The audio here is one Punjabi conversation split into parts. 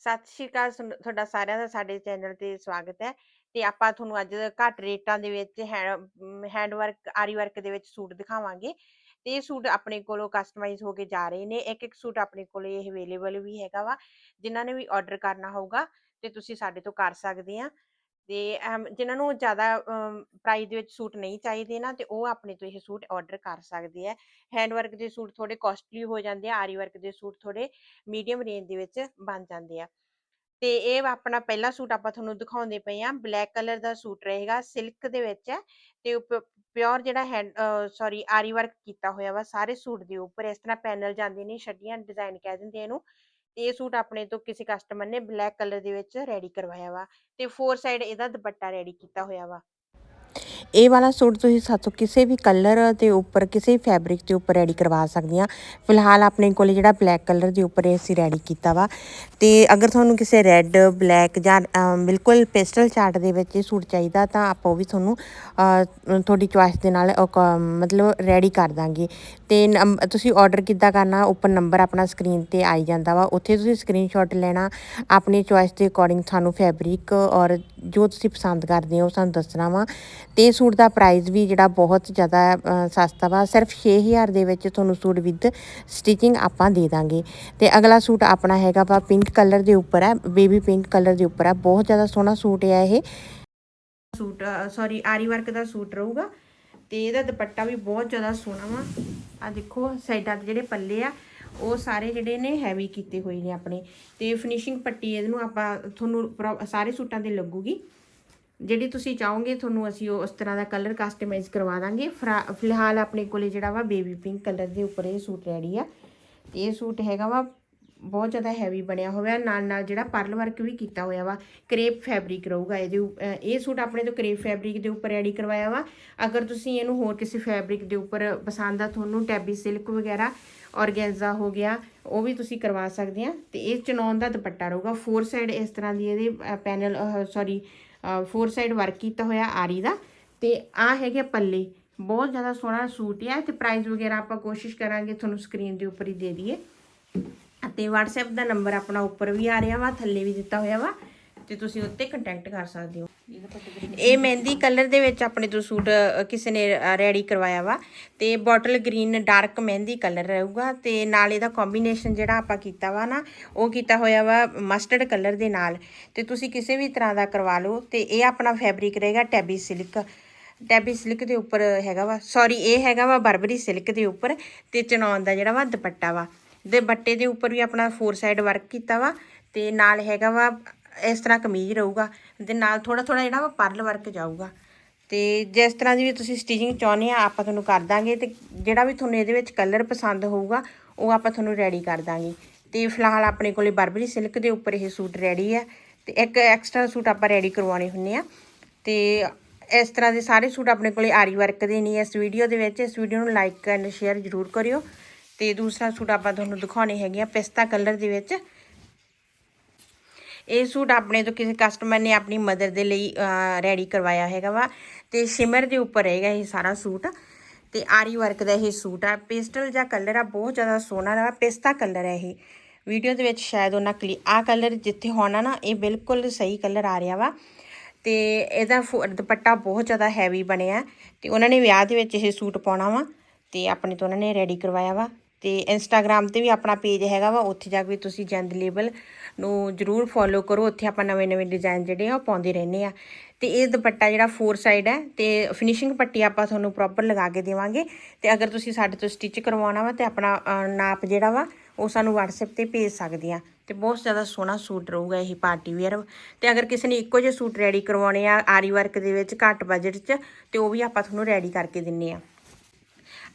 ਸਤਿ ਸ਼੍ਰੀ ਅਕਾਲ ਸੁਣ- ਤੁਹਾਡਾ ਸਾਰਿਆਂ ਦਾ, ਸਾਡੇ ਚੈਨਲ ਤੇ ਸਵਾਗਤ ਹੈ। ਤੇ ਆਪਾਂ ਤੁਹਾਨੂੰ ਅੱਜ ਘੱਟ ਰੇਟਾਂ ਦੇ ਵਿੱਚ ਹੈਂਡ ਵਰਕ ਆਰੀ ਵਰਕ ਦੇ ਵਿੱਚ ਸੂਟ ਦਿਖਾਵਾਂਗੇ। ਤੇ ਇਹ ਸੂਟ ਆਪਣੇ ਕੋਲੋਂ ਕਸਟਮਾਈਜ਼ ਹੋ ਕੇ ਜਾ ਰਹੇ ਨੇ। ਇੱਕ ਇੱਕ ਸੂਟ ਆਪਣੇ ਕੋਲੇ ਇਹ ਅਵੇਲੇਬਲ ਵੀ ਹੈਗਾ ਵਾ, ਜਿਨ੍ਹਾਂ ਨੇ ਵੀ ਆਰਡਰ ਕਰਨਾ ਹੋਊਗਾ, ਤੇ ਤੁਸੀਂ ਸਾਡੇ ਤੋਂ ਕਰ ਸਕਦੇ ਆ। ਤੇ ਜਿਨ੍ਹਾਂ ਨੂੰ ਜ਼ਿਆਦਾ ਪ੍ਰਾਈਸ ਦੇ ਵਿੱਚ ਸੂਟ ਨਹੀਂ ਚਾਹੀਦੇ ਨਾ, ਤੇ ਉਹ ਆਪਣੇ ਤੋਂ ਇਹ ਸੂਟ ਆਰਡਰ ਕਰ ਸਕਦੇ ਆ। ਹੈਂਡ ਵਰਕ ਦੇ ਸੂਟ ਥੋੜੇ ਕਾਸਟਲੀ ਹੋ ਜਾਂਦੇ ਆ, ਆਰੀ ਵਰਕ ਦੇ ਸੂਟ ਥੋੜੇ ਮੀਡੀਅਮ ਰੇਂਜ ਦੇ ਵਿੱਚ ਬਣ ਜਾਂਦੇ ਆ। ਤੇ ਇਹ ਆਪਣਾ ਪਹਿਲਾ ਸੂਟ ਆਪਾਂ ਤੁਹਾਨੂੰ ਦਿਖਾਉਂਦੇ ਪਏ ਆ ਬਲੈਕ ਕਲਰ ਦਾ ਸੂਟ ਰਹੇਗਾ, ਸਿਲਕ ਦੇ ਵਿੱਚ ਹੈ ਤੇ ਪਿਓਰ ਜਿਹੜਾ ਹੈਂਡ ਸੌਰੀ ਆਰੀ ਵਰਕ ਕੀਤਾ ਹੋਇਆ ਵਾ, ਸਾਰੇ ਸੂਟ ਦੇ ਉੱਪਰ ਇਸ ਤਰ੍ਹਾਂ ਪੈਨਲ ਜਾਂਦੇ ਨੇ, ਛੱਡੀਆਂ ਡਿਜ਼ਾਈਨ ਕਹਿ ਦਿੰਦੇ ਇਹਨੂੰ। ਇਹ ਸੂਟ ਆਪਣੇ ਤੋਂ ਕਿਸੇ ਕਸਟਮਰ ਨੇ ਬਲੈਕ ਕਲਰ ਦੇ ਵਿੱਚ ਰੈਡੀ ਕਰਵਾਇਆ ਵਾ ਤੇ ਫੋਰ ਸਾਈਡ ਇਹਦਾ ਦੁਪੱਟਾ ਰੈਡੀ ਕੀਤਾ ਹੋਇਆ ਵਾ। ਇਹ ਵਾਲਾ ਸੂਟ ਤੁਸੀਂ ਸਾਥੋਂ ਕਿਸੇ ਵੀ ਕਲਰ ਦੇ ਉੱਪਰ, ਕਿਸੇ ਫੈਬਰਿਕ ਦੇ ਉੱਪਰ ਰੈਡੀ ਕਰਵਾ ਸਕਦੇ ਸਕਦੀਆਂ ਫਿਲਹਾਲ ਆਪਣੇ ਕੋਲੇ ਜਿਹੜਾ ਬਲੈਕ ਕਲਰ ਦੇ ਉੱਪਰ ਇਹ ਅਸੀਂ ਰੈਡੀ ਕੀਤਾ ਵਾ। ਤੇ ਅਗਰ ਤੁਹਾਨੂੰ ਕਿਸੇ ਰੈੱਡ ਬਲੈਕ ਜਾਂ ਬਿਲਕੁਲ ਪੇਸਟਲ ਚਾਰਟ ਦੇ ਵਿੱਚ ਇਹ ਸੂਟ ਚਾਹੀਦਾ, ਤਾਂ ਆਪਾਂ ਉਹ ਵੀ ਤੁਹਾਨੂੰ ਤੁਹਾਡੀ ਚੁਆਇਸ ਦੇ ਨਾਲ ਉਹ ਮਤਲਬ ਰੈਡੀ ਕਰ ਦਾਂਗੇ। ਤੇ ਨੰਬ- ਤੁਸੀਂ ਆਰਡਰ ਕਿੱਦਾਂ ਕਰਨਾ ਉੱਪਰ ਨੰਬਰ ਆਪਣਾ ਸਕਰੀਨ ਤੇ ਆਈ ਜਾਂਦਾ ਵਾ। ਉੱਥੇ ਤੁਸੀਂ ਸਕਰੀਨਸ਼ਾਟ ਲੈਣਾ, ਆਪਣੀ ਚੁਆਇਸ ਦੇ ਅਕੋਰਡਿੰਗ ਤੁਹਾਨੂੰ ਫੈਬਰਿਕ ਔਰ ਜੋ ਤੁਸੀਂ ਪਸੰਦ ਕਰਦੇ ਹੋ ਸਾਨੂੰ ਦੱਸਣਾ ਵਾ। ਤੇ ਸੂਟ ਦਾ ਪ੍ਰਾਈਸ ਵੀ ਜਿਹੜਾ ਬਹੁਤ ਜ਼ਿਆਦਾ ਸਸਤਾ ਵਾ। ਸਿਰਫ 6000 ਦੇ ਵਿੱਚ ਤੁਹਾਨੂੰ ਸੂਟ ਵਿਦ ਸਟਿਚਿੰਗ ਆਪਾਂ ਦੇ ਦਾਂਗੇ। ਤੇ ਅਗਲਾ ਸੂਟ ਆਪਣਾ ਹੈਗਾ ਵਾ ਪਿੰਕ ਕਲਰ ਦੇ ਉੱਪਰ ਹੈ। ਬੇਬੀ ਪਿੰਕ ਕਲਰ ਦੇ ਉੱਪਰ ਹੈ। ਬਹੁਤ ਜ਼ਿਆਦਾ ਸੋਹਣਾ ਸੂਟ ਹੈ ਇਹ। ਸੂਟ ਸੌਰੀ ਆਰੀ ਵਰਕ ਦਾ ਸੂਟ ਰਹੂਗਾ। ਤੇ ਇਹਦਾ ਦੁਪੱਟਾ ਵੀ ਬਹੁਤ ਜ਼ਿਆਦਾ ਸੋਹਣਾ ਵਾ। ਆ ਦੇਖੋ, ਸਾਈਡਾਂ ਤੇ ਜਿਹੜੇ ਪੱਲੇ ਆ, ਉਹ ਸਾਰੇ ਜਿਹੜੇ ਨੇ ਹੈਵੀ ਕੀਤੇ ਹੋਏ ਨੇ ਆਪਣੇ। ਤੇ ਫਿਨਿਸ਼ਿੰਗ ਪੱਟੀ ਇਹਨੂੰ ਆਪਾਂ, ਤੁਹਾਨੂੰ ਪ੍ਰੋ- ਸਾਰੇ ਸੂਟਾਂ ਤੇ ਲੱਗੂਗੀ। ਜਿਹੜੀ ਤੁਸੀਂ ਚਾਹੋਗੇ, ਤੁਹਾਨੂੰ ਅਸੀਂ ਉਹ ਉਸ ਤਰ੍ਹਾਂ ਦਾ ਕਲਰ ਕਸਟਮਾਈਜ਼ ਕਰਵਾ ਦਾਂਗੇ। ਫਰਾ- ਫਿਲਹਾਲ ਆਪਣੇ ਕੋਲੇ ਜਿਹੜਾ ਵਾ ਬੇਬੀ ਪਿੰਕ ਕਲਰ ਦੇ ਉੱਪਰ ਇਹ ਸੂਟ ਰੈਡੀ ਆ। ਤੇ ਇਹ ਸੂਟ ਹੈਗਾ ਵਾ, ਬਹੁਤ ਜ਼ਿਆਦਾ ਹੈਵੀ ਬਣਿਆ ਹੋਇਆ। ਨਾਲ ਨਾਲ ਜਿਹੜਾ ਪਰਲ ਵਰਕ ਵੀ ਕੀਤਾ ਹੋਇਆ ਵਾ ਕਰੇਪ ਫੈਬਰਿਕ ਰਹੂਗਾ ਇਹਦੇ ਉਪ- ਇਹ ਸੂਟ ਆਪਣੇ ਤੋਂ ਕਰੇਪ ਫੈਬਰਿਕ ਦੇ ਉੱਪਰ ਰੈਡੀ ਕਰਵਾਇਆ ਵਾ। ਅਗਰ ਤੁਸੀਂ ਇਹਨੂੰ ਹੋਰ ਕਿਸੇ ਫੈਬਰਿਕ ਦੇ ਉੱਪਰ ਪਸੰਦ ਆ, ਤੁਹਾਨੂੰ ਟੈਬੀ ਸਿਲਕ ਵਗੈਰਾ ਔਰਗੈਂਜ਼ਾ ਹੋ ਗਿਆ, ਉਹ ਵੀ ਤੁਸੀਂ ਕਰਵਾ ਸਕਦੇ ਆ। ਤੇ ਇਹ ਚਨੌਨ ਦਾ ਦੁਪੱਟਾ ਰਹੂਗਾ। ਫੋਰ ਸਾਈਡ ਇਸ ਤਰ੍ਹਾਂ ਦੀ ਇਹਦੇ panel sorry four side work ਕੀਤਾ ਹੋਇਆ ਆਰੀ ਦਾ। ਤੇ ਆ ਹੈਗੇ ਪੱਲੇ। ਬਹੁਤ ਜ਼ਿਆਦਾ ਸੋਹਣਾ ਸੂਟ ਹੈ ਤੇ ਪ੍ਰਾਈਸ ਵਗੈਰਾ ਆਪਾਂ ਕੋਸ਼ਿਸ਼ ਕਰਾਂਗੇ ਤੁਹਾਨੂੰ ਸਕਰੀਨ ਦੇ ਉੱਪਰ ਹੀ ਦੇ ਦਈਏ। ਅਤੇ WhatsApp ਦਾ ਨੰਬਰ ਆਪਣਾ ਉੱਪਰ ਵੀ ਆ ਰਿਹਾ ਵਾ, ਥੱਲੇ ਵੀ ਦਿੱਤਾ ਹੋਇਆ ਵਾ। ਤੇ ਤੁਸੀਂ ਉੱਤੇ ਕੰਟੈਕਟ ਕਰ ਸਕਦੇ ਹੋ। ਇਹ ਮਹਿੰਦੀ ਕਲਰ ਦੇ ਵਿੱਚ ਆਪਣੇ ਤੋਂ ਸੂਟ ਕਿਸੇ ਨੇ ਰੈਡੀ ਕਰਵਾਇਆ ਵਾ। ਤੇ bottle green dark mehndi colour ਰਹੂਗਾ ਤੇ ਨਾਲ ਇਹਦਾ ਕੰਬੀਨੇਸ਼ਨ ਜਿਹੜਾ ਆਪਾਂ ਕੀਤਾ ਵਾ ਨਾ ਉਹ ਕੀਤਾ ਹੋਇਆ ਵਾ ਮਸਟਰਡ ਕਲਰ ਦੇ ਨਾਲ। ਤੇ ਤੁਸੀਂ ਕਿਸੇ ਵੀ ਤਰ੍ਹਾਂ ਦਾ ਕਰਵਾ ਲਓ ਤੇ ਇਹ ਆਪਣਾ ਫੈਬਰਿਕ ਰਹੇਗਾ ਟੈਬੀ ਸਿਲਕ ਟੈਬੀ ਸਿਲਕ ਦੇ ਉੱਪਰ ਹੈਗਾ ਵਾ ਸੌਰੀ ਇਹ ਹੈਗਾ ਵਾ ਬਰਬਰੀ ਸਿਲਕ ਦੇ ਉੱਪਰ ਤੇ ਚਨੌਨ ਦਾ ਜਿਹੜਾ ਵਾ ਦੁਪੱਟਾ ਵਾ। ਦੇ ਬੱਟੇ ਦੇ ਉੱਪਰ ਵੀ ਆਪਣਾ ਫੋਰ ਸਾਈਡ ਵਰਕ ਕੀਤਾ ਵਾ ਤੇ ਨਾਲ ਹੈਗਾ ਵਾ ਇਸ ਤਰ੍ਹਾਂ ਕਮੀਜ਼ ਰਹੂਗਾ ਤੇ ਨਾਲ ਥੋੜਾ ਥੋੜਾ ਜਿਹੜਾ ਵਾ ਪਰਲ ਵਰਕ ਜਾਊਗਾ। ਤੇ ਜਿਸ ਤਰ੍ਹਾਂ ਦੀ ਵੀ ਤੁਸੀਂ ਸਟਿਚਿੰਗ ਚਾਹੁੰਦੇ ਆ, ਆਪਾਂ ਤੁਹਾਨੂੰ ਕਰ ਦਾਂਗੇ ਤੇ ਜਿਹੜਾ ਵੀ ਤੁਹਾਨੂੰ ਇਹਦੇ ਵਿੱਚ ਕਲਰ ਪਸੰਦ ਹੋਊਗਾ, ਉਹ ਆਪਾਂ ਤੁਹਾਨੂੰ ਰੈਡੀ ਕਰ ਦਾਂਗੇ। ਤੇ ਫਿਲਹਾਲ ਆਪਣੇ ਕੋਲੇ ਬਰਬਰੀ ਸਿਲਕ ਦੇ ਉੱਪਰ ਇਹ ਸੂਟ ਰੈਡੀ ਹੈ ਤੇ ਇੱਕ ਐਕਸਟਰਾ ਸੂਟ ਆਪਾਂ ਰੈਡੀ ਕਰਵਾਉਣੇ ਹੁੰਨੇ ਆ। ਤੇ ਇਸ ਤਰ੍ਹਾਂ ਦੇ ਸਾਰੇ ਸੂਟ ਆਪਣੇ ਕੋਲੇ ਆਰੀ ਵਰਕ ਦੇ ਨਹੀਂ ਇਸ ਵੀਡੀਓ ਦੇ ਵਿੱਚ। ਇਸ ਵੀਡੀਓ ਨੂੰ ਲਾਈਕ ਐਂਡ ਸ਼ੇਅਰ ਜ਼ਰੂਰ ਕਰਿਓ। ਤੇ ਦੂਸਰਾ ਸੂਟ ਆਪਾਂ ਤੁਹਾਨੂੰ ਦਿਖਾਉਣੇ ਹੈਗੇ ਆ ਪਿਸਤਾ ਕਲਰ ਦੇ ਵਿੱਚ। ਇਹ ਸੂਟ ਆਪਣੇ ਤੋਂ ਕਿਸੇ ਕਸਟਮਰ ਨੇ ਆਪਣੀ ਮਦਰ ਦੇ ਲਈ ਰੈਡੀ ਕਰਵਾਇਆ ਹੈਗਾ ਵਾ। ਤੇ ਸ਼ਿਮਰ ਦੇ ਉੱਪਰ ਰਹੇਗਾ ਇਹ ਸਾਰਾ ਸੂਟ। ਤੇ ਆਰੀ ਵਰਕ ਦਾ ਇਹ ਸੂਟ ਆ। ਪੇਸਟਲ ਜਾਂ ਕਲਰ ਆ, ਬਹੁਤ ਜ਼ਿਆਦਾ ਸੋਹਣਾ ਦਾ ਪਿਸਤਾ ਕਲਰ ਹੈ ਇਹ। ਵੀਡੀਓ ਦੇ ਵਿੱਚ ਸ਼ਾਇਦ ਉਹਨਾਂ ਕਲੀ, ਆ ਕਲਰ ਜਿੱਥੇ ਹੋਣਾ ਨਾ, ਇਹ ਬਿਲਕੁਲ ਸਹੀ ਕਲਰ ਆ ਰਿਹਾ ਵਾ। ਤੇ ਇਹਦਾ ਫੁ- ਦੁਪੱਟਾ ਬਹੁਤ ਜ਼ਿਆਦਾ ਹੈਵੀ ਬਣਿਆ। ਤੇ ਉਹਨਾਂ ਨੇ ਵਿਆਹ ਦੇ ਵਿੱਚ ਇਹ ਸੂਟ ਪਾਉਣਾ ਵਾ। ਤੇ ਆਪਣੇ ਤੋਂ ਉਹਨਾਂ ਨੇ ਰੈਡੀ ਕਰਵਾਇਆ ਵਾ। ਤੇ ਇੰਸਟਾਗ੍ਰam ਤੇ ਵੀ ਆਪਣਾ ਪੇਜ ਹੈਗਾ ਵਾ, ਉੱਥੇ ਜਾ ਕੇ ਤੁਸੀਂ ਜੰਦ ਲੇਬਲ ਨੂੰ ਜਰੂਰ ਫੋਲੋ ਕਰੋ। ਉੱਥੇ ਆਪਾਂ ਨਵੇਂ-ਨਵੇਂ ਡਿਜ਼ਾਈਨ ਜਿਹੜੇ ਆ, ਉਹ ਪਾਉਂਦੇ ਰਹਿੰਦੇ ਆ। ਤੇ ਇਹ ਦੁਪੱਟਾ ਜਿਹੜਾ ਫੋਰ ਸਾਈਡ ਹੈ, ਤੇ ਫਿਨਿਸ਼ਿੰਗ ਪੱਟੀ ਆਪਾਂ ਤੁਹਾਨੂੰ ਪ੍ਰੋਪਰ ਲਗਾ ਕੇ ਦੇਵਾਂਗੇ। ਤੇ ਅਗਰ ਤੁਸੀਂ ਸਾਡੇ ਤੋਂ ਸਟਿਚ ਕਰਵਾਉਣਾ ਵਾ ਤੇ ਆਪਣਾ ਨਾਪ ਜਿਹੜਾ ਵਾ, ਉਹ ਸਾਨੂੰ WhatsApp ਤੇ ਭੇਜ ਸਕਦੇ ਆ। ਤੇ ਬਹੁਤ ਜ਼ਿਆਦਾ ਸੋਹਣਾ ਸੂਟ ਰਹੂਗਾ ਇਹ ਪਾਰਟੀ ਵੇਅਰ ਤੇ ਅਗਰ ਕਿਸੇ ਨੇ ਇੱਕੋ ਜਿਹੇ ਸੂਟ ਰੈਡੀ ਕਰਵਾਉਣੇ ਆ, ਆਰੀ ਵਰਕ ਦੇ ਵਿੱਚ, ਘੱਟ ਬਜਟ 'ਚ, ਤੇ ਉਹ ਵੀ ਆਪਾਂ ਤੁਹਾਨੂੰ ਰੈਡੀ ਕਰਕੇ ਦਿੰਨੇ ਆ।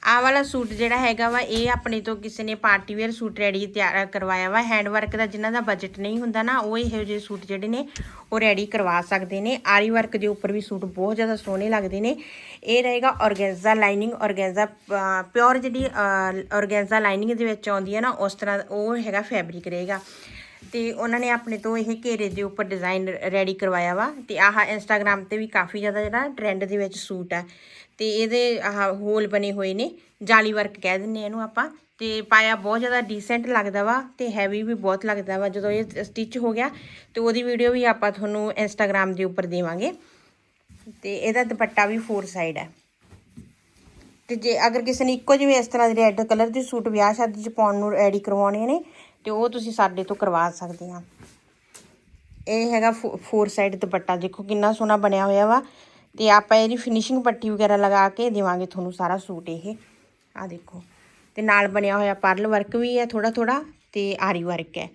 ਆਹ ਵਾਲਾ ਸੂਟ ਜਿਹੜਾ ਹੈਗਾ ਵਾ, ਇਹ ਆਪਣੇ ਤੋਂ ਕਿਸੇ ਨੇ ਪਾਰਟੀ ਵੇਅਰ ਸੂਟ ਰੈਡੀ ਤਿਆਰ ਕਰਵਾਇਆ ਵਾ। ਹੈਂਡ ਵਰਕ ਦਾ ਜਿਨ੍ਹਾਂ ਦਾ ਬਜਟ ਨਹੀਂ ਹੁੰਦਾ ਨਾ, ਉਹ ਇਹੋ ਜਿਹੇ ਸੂਟ ਜਿਹੜੇ ਨੇ, ਉਹ ਰੈਡੀ ਕਰਵਾ ਸਕਦੇ ਨੇ। ਆਰੀ ਵਰਕ ਦੇ ਉੱਪਰ ਵੀ ਸੂਟ ਬਹੁਤ ਜ਼ਿਆਦਾ ਸੋਹਣੇ ਲੱਗਦੇ ਨੇ। ਇਹ ਰਹੇਗਾ ਔਰਗੈਂਜ਼ਾ ਲਾਈਨਿੰਗ ਔਰਗੈਂਜ਼ਾ ਪਿਓਰ ਜਿਹੜੀ ਔਰਗੈਂਜ਼ਾ ਲਾਈਨਿੰਗ ਦੇ ਵਿੱਚ ਆਉਂਦੀ ਹੈ ਨਾ, ਉਸ ਤਰ੍ਹਾਂ ਉਹ ਹੈਗਾ ਫੈਬਰਿਕ ਰਹੇਗਾ। ਤੇ ਉਹਨਾਂ ਨੇ ਆਪਣੇ ਤੋਂ ਇਹ ਘੇਰੇ ਦੇ ਉੱਪਰ ਡਿਜ਼ਾਈਨ ਰੈਡੀ ਕਰਵਾਇਆ ਵਾ ਤੇ ਆਹ ਇੰਸਟਾਗ੍ਰam ਤੇ ਵੀ ਕਾਫੀ ਜ਼ਿਆਦਾ ਜਿਹੜਾ ਟ੍ਰੈਂਡ ਦੇ ਵਿੱਚ ਸੂਟ ਆ। ਤੇ ਇਹਦੇ ਆਹ ਹੋਲ ਬਣੇ ਹੋਏ ਨੇ, ਜਾਲੀ ਵਰਕ ਕਹਿ ਦਿੰਨੇ ਆ ਇਹਨੂੰ ਆਪਾਂ। ਤੇ ਪਾਇਆ ਬਹੁਤ ਜ਼ਿਆਦਾ ਡੀਸੈਂਟ ਲੱਗਦਾ ਵਾ ਤੇ ਹੈਵੀ ਵੀ ਬਹੁਤ ਲੱਗਦਾ ਵਾ। ਜਦੋਂ ਇਹ ਸਟਿਚ ਹੋ ਗਿਆ, ਤੇ ਉਹਦੀ ਵੀਡੀਓ ਵੀ ਆਪਾਂ ਤੁਹਾਨੂੰ ਇੰਸਟਾਗ੍ਰam ਦੇ ਉੱਪਰ ਦੇਵਾਂਗੇ। ਤੇ ਇਹਦਾ ਦੁਪੱਟਾ ਵੀ ਫੋਰ ਸਾਈਡ ਹੈ ਤੇ ਜੇ ਅਗਰ ਕਿਸੇ ਨੇ ਇੱਕੋ ਜਿਹੇ ਇਸ ਤਰ੍ਹਾਂ ਦੇ ਰੈੱਡ ਕਲਰ ਦੇ ਸੂਟ ਵਿਆਹ ਸ਼ਾਦੀ 'ਚ ਪਾਉਣ ਨੂੰ ਰੈਡੀ ਕਰਵਾਉਣੇ ਨੇ ਤੇ ਉਹ ਤੁਸੀਂ ਸਾਡੇ ਤੋਂ ਕਰਵਾ ਸਕਦੇ ਆ। ਇਹ ਹੈਗਾ ਫੋਰ ਸਾਈਡ ਦੁਪੱਟਾ। ਦੇਖੋ ਕਿੰਨਾ ਸੋਹਣਾ ਬਣਿਆ ਹੋਇਆ ਵਾ। ਤੇ ਆਪਾਂ ਇਹਦੀ ਫਿਨਿਸ਼ਿੰਗ ਪੱਟੀ ਵਗੈਰਾ ਲਗਾ ਕੇ ਦੇਵਾਂਗੇ ਤੁਹਾਨੂੰ ਸਾਰਾ ਸੂਟ ਇਹ। ਆ ਦੇਖੋ। ਤੇ ਨਾਲ ਬਣਿਆ ਹੋਇਆ ਪਰਲ ਵਰਕ ਵੀ ਹੈ ਥੋੜਾ ਥੋੜਾ ਤੇ ਆਰੀ ਵਰਕ ਹੈ।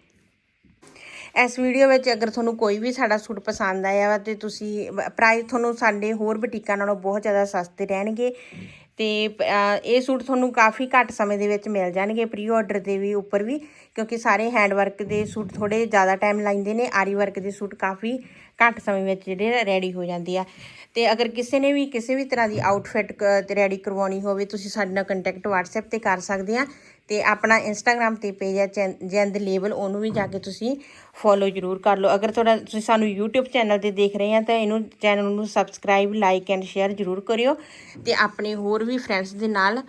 ਇਸ ਵੀਡੀਓ ਵਿੱਚ ਅਗਰ ਤੁਹਾਨੂੰ ਕੋਈ ਵੀ ਸਾਡਾ ਸੂਟ ਪਸੰਦ ਆਇਆ ਵਾ ਤੇ ਤੁਸੀਂ ਪ੍ਰਾਈਸ ਤੁਹਾਨੂੰ ਸਾਡੇ ਹੋਰ ਬੁਟੀਕਾਂ ਨਾਲੋਂ ਬਹੁਤ ਜ਼ਿਆਦਾ ਸਸਤੇ ਰਹਿਣਗੇ। ਤੇ ਇਹ ਸੂਟ ਤੁਹਾਨੂੰ ਕਾਫੀ ਘੱਟ ਸਮੇਂ ਦੇ ਵਿੱਚ ਮਿਲ ਜਾਣਗੇ ਪ੍ਰੀ ਆਰਡਰ ਦੇ ਵੀ ਉੱਪਰ ਵੀ, ਕਿਉਂਕਿ ਸਾਰੇ ਹੈਂਡ ਵਰਕ ਦੇ ਸੂਟ ਥੋੜੇ ਜ਼ਿਆਦਾ ਟਾਈਮ ਲੈਂਦੇ ਨੇ, ਆਰੀ ਵਰਕ ਦੇ ਸੂਟ ਕਾਫੀ ਘੱਟ ਸਮੇਂ ਵਿੱਚ ਜਿਹੜੇ ਰੈਡੀ ਹੋ ਜਾਂਦੀ ਆ। ਤੇ ਅਗਰ ਕਿਸੇ ਨੇ ਵੀ, ਕਿਸੇ ਵੀ ਤਰ੍ਹਾਂ ਦੀ ਆਊਟਫਿਟ ਤੇ ਰੈਡੀ ਕਰਵਾਉਣੀ ਹੋਵੇ, ਤੁਸੀਂ ਸਾਡੇ ਨਾਲ ਕੰਟੈਕਟ WhatsApp ਤੇ ਕਰ ਸਕਦੇ ਆ। ਤੇ ਆਪਣਾ ਇੰਸਟਾਗ੍ਰam ਤੇ ਪੇਜ ਹੈ ਚੈਨ- ਜੈਨ ਦੇ ਲੇਬਲ ਉਹਨੂੰ ਵੀ ਜਾ ਕੇ ਤੁਸੀਂ ਫੋਲੋ ਜ਼ਰੂਰ ਕਰ ਲਓ। ਅਗਰ ਤੁਹਾਡਾ, ਤੁਸੀਂ ਸਾਨੂੰ YouTube ਚੈਨਲ ਤੇ ਦੇਖ ਰਹੇ ਆ, ਤਾਂ ਇਹਨੂੰ ਚੈਨਲ ਨੂੰ ਸਬਸਕ੍ਰਾਈਬ ਲਾਈਕ ਐਂਡ ਸ਼ੇਅਰ ਜ਼ਰੂਰ ਕਰਿਓ। ਤੇ ਆਪਣੇ ਹੋਰ ਵੀ ਫਰੈਂਡਸ ਦੇ ਨਾਲ,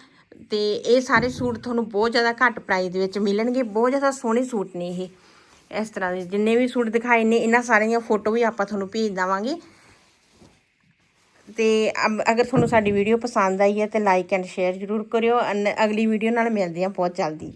ਤੇ ਇਹ ਸਾਰੇ ਸੂਟ ਤੁਹਾਨੂੰ ਬਹੁਤ ਜ਼ਿਆਦਾ ਘੱਟ ਪ੍ਰਾਈਸ ਦੇ ਵਿੱਚ ਮਿਲਣਗੇ, ਬਹੁਤ ਜ਼ਿਆਦਾ ਸੋਹਣੇ ਸੂਟ ਨੇ ਇਹ। ਇਸ ਤਰ੍ਹਾਂ ਦੇ ਜਿੰਨੇ ਵੀ ਸੂਟ ਦਿਖਾਏ ਨੇ, ਇਹਨਾਂ ਸਾਰਿਆਂ ਦੀਆਂ ਫੋਟੋ ਵੀ ਆਪਾਂ ਤੁਹਾਨੂੰ ਭੇਜ ਦੇਵਾਂਗੇ। ਤੇ ਅਗਰ ਤੁਹਾਨੂੰ ਸਾਡੀ ਵੀਡੀਓ ਪਸੰਦ ਆਈ ਹੈ ਤੇ ਲਾਈਕ ਐਂਡ ਸ਼ੇਅਰ ਜ਼ਰੂਰ ਕਰਿਓ। ਅਗਲੀ ਵੀਡੀਓ ਨਾਲ ਮਿਲਦੇ ਹਾਂ ਬਹੁਤ ਜਲਦੀ।